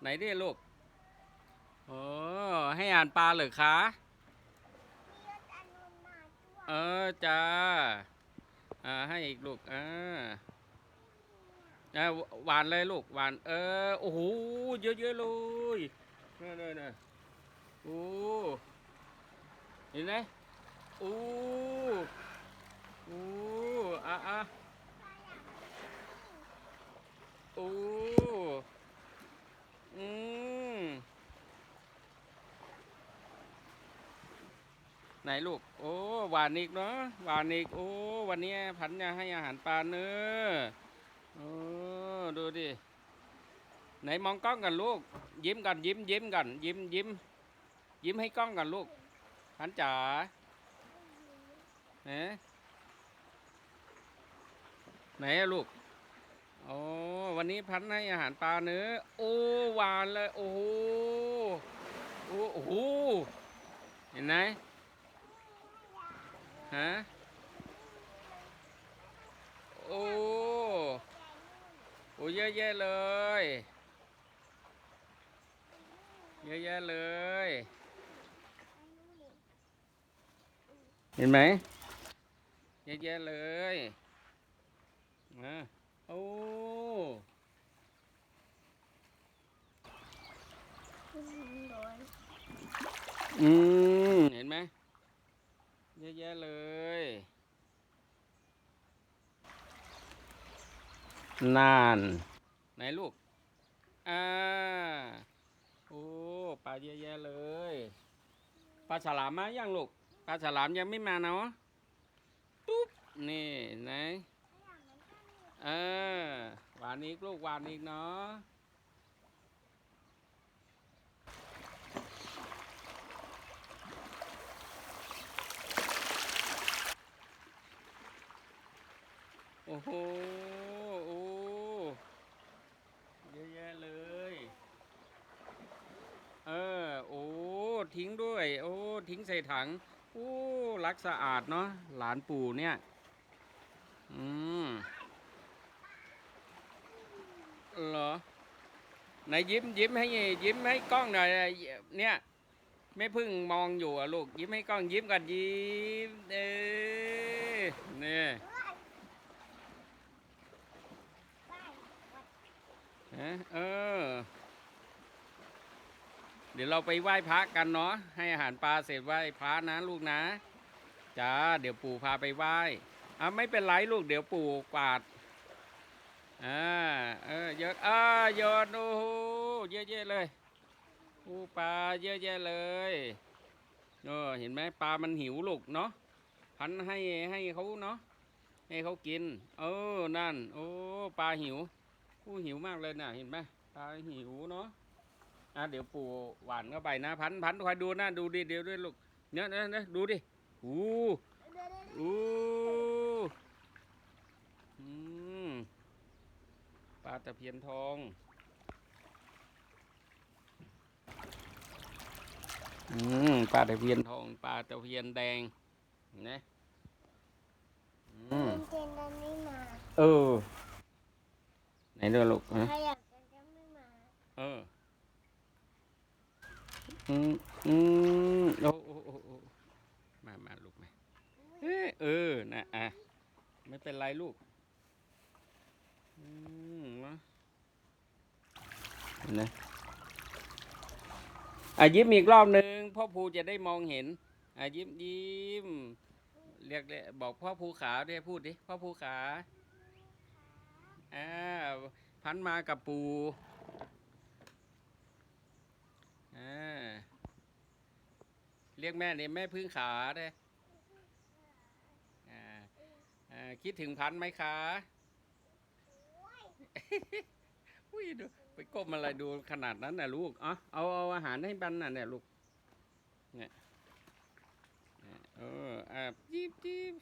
ไหนดิลูก โอ้ให้อ่านปลาเหรอคะเออจ้า อ่าให้อีกลูก อ่าอ่าหวานเลยลูก หวาน เออ โอ้โห เยอะๆเลยนี่นี่นี่โอ้ เห็นไหมโอ้ โอ้ อะอะโอ้อืม ไหนลูก โอ้หวานอีกเนาะหวานอีก โอ้ วันนี้พันจะให้อาหารปลาเนื้อโอ้ดูดิ ไหนมองกล้องกันลูก ยิ้มกันยิ้มยิ้มกัน ยิ้มยิ้มยิ้มให้กล้องกันลูกพันจ๋าเอ๊ะไหนลูกโอ้วันนี้พันให้อาหารปลาเนื้อ โอ้หวานเลย โอ้โหโอ้โหเห็นไหม ฮะ โอ้โอ้เยอะแยะเลย เยอะแยะเลย เห็นไหม เยอะแยะเลยมาโอ้อืม เยอะแยะเลย นาน ไหนลูก อ่า โอ้ ปลาเยอะแยะเลย ปลาฉลามมายังลูก ปลาฉลามยังไม่มาเนาะ ปุ๊บ นี่ไหนเออหวานอีกลูกหวานอีกเนาะ โอ้โห โอ้ เยอะแยะเลย เออ โอ้ ทิ้งด้วย โอ้ ทิ้งใส่ถัง โอ้ รักสะอาดเนาะ หลานปู่เนี่ย อืมเหรอ ไหนยิ้มยิ้มให้ยิ้มให้กล้องหน่อย เนี่ยแม่พึ่งมองอยู่อะลูกยิ้มให้กล้องยิ้มกันยิ้มเออเนี่ย ฮะเออ เดี๋ยวเราไปไหว้พระกันเนาะให้อาหารปลาเสร็จไหว้พระนะลูกนะจ้าเดี๋ยวปู่พาไปไหว้อะไม่เป็นไรลูกเดี๋ยวปู่กวาดอ่าเออเยอะอ่าโยนโอ้โหเยอะแยะเลยปูปลาเยอะแยะเลยเออเห็นไหมปลามันหิวลูกเนาะพันให้ให้เขาเนาะให้เขากิน เออนั่น โอ้ปลาหิว ผู้หิวมากเลยน่ะเห็นไหมปลาหิวเนาะอะเดี๋ยวปู่หวานเข้าไปนะ พันพันคอยดูนะดูดิเดี๋ยวด้วยลูกเนี่ยเนี่ยเนี่ยดูดิอู้อู้อืมปลาตะเพียนทองอืมปลาตะเพียนทองปลาตะเพียนแดงเห็นะอืมเจนดันไม่มาเออ ไหนดูลูกฮะใครอยากเจนดันไม่มาเอออืมอืมโอ้โอ้โอ้โอ้มามาลูกมาเอ้ยเออนะอะไม่เป็นไรลูกอืมนะเห็นไหมอะยิ้มอีกรอบหนึ่งพ่อภูจะได้มองเห็นอะยิ้มยิ้มเรียกเลยบอกพ่อภูขาด้วยพูดดิพ่อภูขาอ่า พันมากับปูอ่าเรียกแม่เนี่ยแม่พึ่งขาเด้ออ่าอ่าคิดถึงพันธุ์ไหมคะอุ้ยดูไปก้มอะไรดูขนาดนั้นน่ะลูกเอาเอาเอาอาหารให้บันน่ะเนี่ยลูกเนี่ยเนี่ยเอออ่าจีบจีบ